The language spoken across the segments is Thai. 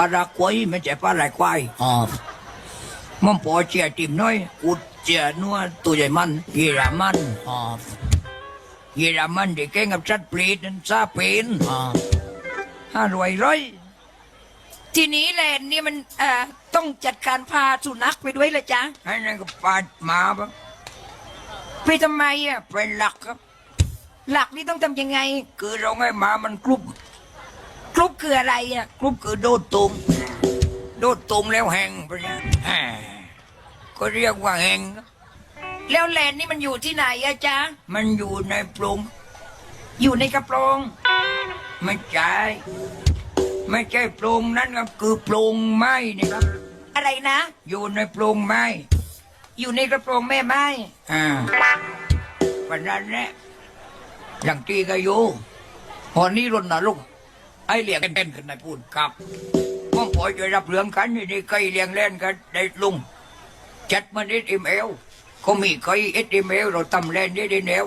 ปลาระกวยไม่ใช่ปลาไหลควายอ๋อมันปอเจียติมน้อยกูเจียนัวตัวใหญ่มันเยรามันอ๋อเยรามันเด็กแกงกับชัดปลีดนั่นซาเป็นอ๋อห้าร้อยร้อยทีนี้แหละนี่มันเอ่อต้องจัดการพาสุนัขไปด้วยเลยจ๊ะให้นั่นก็ปาดหมาปะไปทำไมอะเป็นหลักครับ หลักนี่ต้องทำยังไง คือเราให้หมามันกรุบกรุ๊ปคื ออะไรอะกรุบคือโดดตุงโดดตุงแล้วแหงไปเนี่ยแหมก็เรียกว่าแหงครับแล้วแลนนี่มันอยู่ที่ไหนอะจ๊ะ มันอยู่ในปรุงอยู่ในกระโปรง ไม่ใช่ไม่ใช่โปรงนั้นก็คือโปรงไม้นี่ครับ อะไรนะ อยู่ในโปรงไม้ อยู่ในกระโปรงแม่ไม้อ่าวันนั้นแหละหลังตีก็อยู่พอนี้รนนะลู กไอ้เลี้ยงกันขึ้นนายพูดครับพ่อปอยจะรับเรื่องกันนี่นี่ใครเลี้ยงเล่นกันได้ลุงจัดมันเอสเอ็มเอลเขามีใครเอสเอ็มเอลเราทำเล่นได้ได้แนว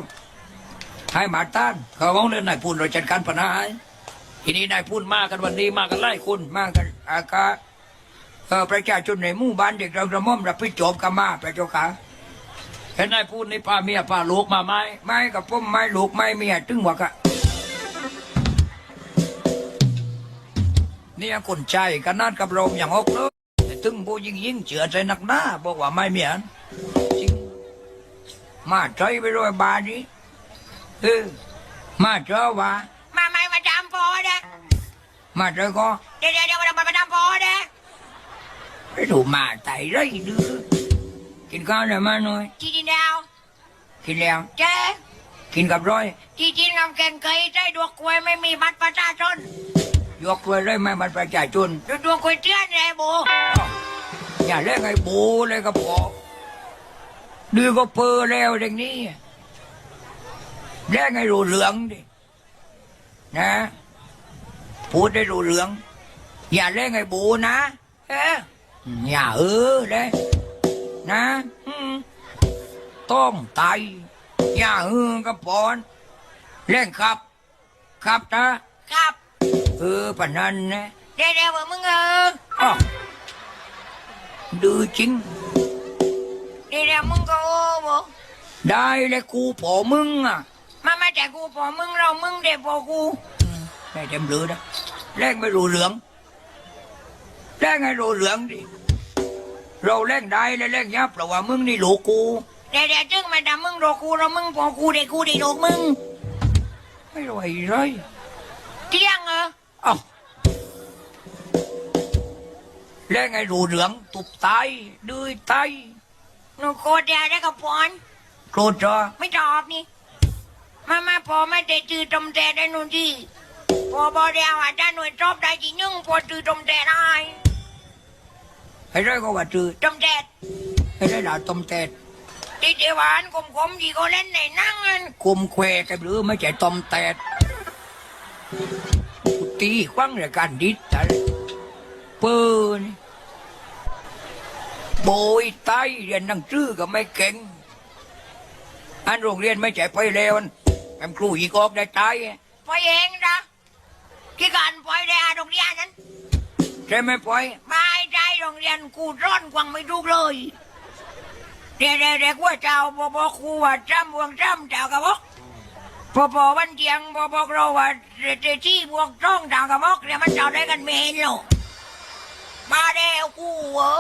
ให้มาต้านเขาบอกเลยนายพูดเราจัดการปัญหาทีนี้นายพูดมากันวันนี้มากันไล่คนมากันอากาเออประชาชนในหมู่บ้านเด็กเราระม่อมรับผิดชอบกันมาพระเจ้าค่ะเห็นนายพูดนี่พาเมียพาลูกมาไหมไม่กับผมไม่ลูกไม่เมียตึงวะกะ เนี่ยคนใจกันนั่นกับโรมอย่างอกเลยแต่ตึงโบยิงยิงเจือใจหนักหน้าบอกว่าไม่เมียนจริงมาใจไปรอยบานี้เออมาเจอว่ามาไม่มาดามพอเด้มาเจอก็เดี๋ยวเดี๋ยวเดี๋ยวมามาดามพอเด้ไปดูมาไตไรดื้อกินข้าวได้มาหน่อยจีดินดาวกินแล้วเจ๊กินกับร้อยจีจีนงำแกงเคยใจดวงกล้วยไม่มีบัตรประชาชน ยกเลยเลยไม่มันประชาชนดูดวงกล้วยเตี้ยนไงโบอย่าเล่นไอ้บูเลยก็พอดื้อก็เปอแล้วอย่างนี้เล่นไอ้รูเหลืองดินะพูดได้รูเหลือง อย่าเล่นไอ้บูนะเอออย่าเออเลยนะอืมต้มไตอย่าเออก็ปอนเล่นครับ ครับนะครับเออปะนันนะเดี๋ยวเดี๋ยวมึงเอออ้าวดื้อจริงเดี๋ยวเดี๋ยวมึงก็โอ้โบได้เลยกูพอมึงอะมามาแต่กูพอมึงเรามึงเด็กพอกูได้เต็มเรือนะแรงไม่รู้เหลืองแรงให้รู้เหลืองดิเราแรงได้เลยแรงยับเพราะว่ามึงนี่ลูกกูเดี๋ยวเดี๋ยวจึงมาดามมึงโดกูเรามึงพอกูเด็กกูเด็กโดกมึงไม่ไหวเลยเที่ยงเออ อ้าวแรงให้รู้เหลืองตุบไตดื้อไตหนูโคตรเดียวได้กับปอน โกรธจ้ะไม่ตอบนี่ มามาพอไม่ได้จือตมแต่ได้นู่นที่พอบอเดียวอาจารย์หน่วยชอบได้จริงยึงพอจือตมแต่ได้ให้ได้ก็ว่าจืดตมแต่ให้ได้ด่าต้มแตดที่เทวานกลมกลมๆที่เขาเล่นในหนั่งอันคุมแควกันหรือไม่ใช่ต้มแตดกู ตีควังรายการดิษฐ์อะไรเปินโบยไตเรียนหนังสือก็ไม่เก่งอันโรงเรียนไม่ใช่ไปแล้วแอมครูอีกออกได้ตายไปเองนะที่การไปได้อาโรงเรียนนั้นใช่ไหมปอยไม่ได้โรงเรียนกูร้อนกวังไม่ถูกเลยเด็กเด็กว่าเจ้าบอบครูว่าจ้ำบวงจ้ำเจ้ากระบอก พอพอวันเทียงพอบอกเราว่าเจที่บวงจ้องเจ้ากระบอกเนี่ยมันเจ้าได้กันไม่เห็นหรอกมาแล้วกูเหรอ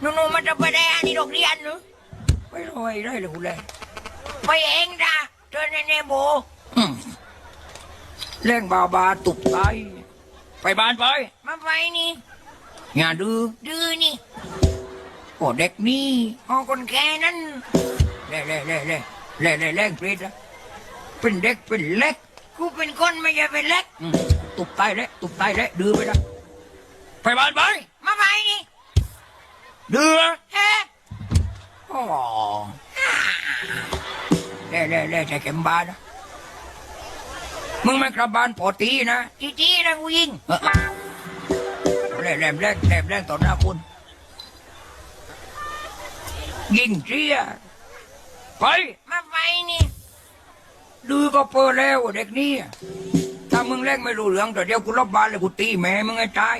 หนูๆมันจะไปได้อันนี้โรงเรียนเนอะไม่รวยได้เลยกูเลยไปเองนะเจอในเนโบอืมเร่งบาบาตุบไตไปบ้านไปมาไปนี่อย่าดื้อดื้อนี่โอ้เด็กนี่พอคนแก่นั้นเล่เล่เล่เล่เล่เล่เล่งปรีดนะ เป็นเด็กเป็นเล็ก กูเป็นคนไม่ใช่เป็นเล็กอืมตุบไตเละตุบไตเละดื้อไปละไปบ้านไปมาไปนี่ดื้อเฮ้อ๋อเล่เล่เล่ใส่เข็มบานนะมึงไม่กลับบ้านปอตีนะทีทีนะกูยิงเออเล่แหลมแรงแหลมแรงต่อหน้าคุณ ยิงเชียไปมาไปนี่ ดื้อก็เปิดแล้วเด็กนี่ถ้ามึงเล่นไม่รู้เรื่องแต่เดี๋ยวกูรบบ้านเลยกูตีแม่มึงให้ตาย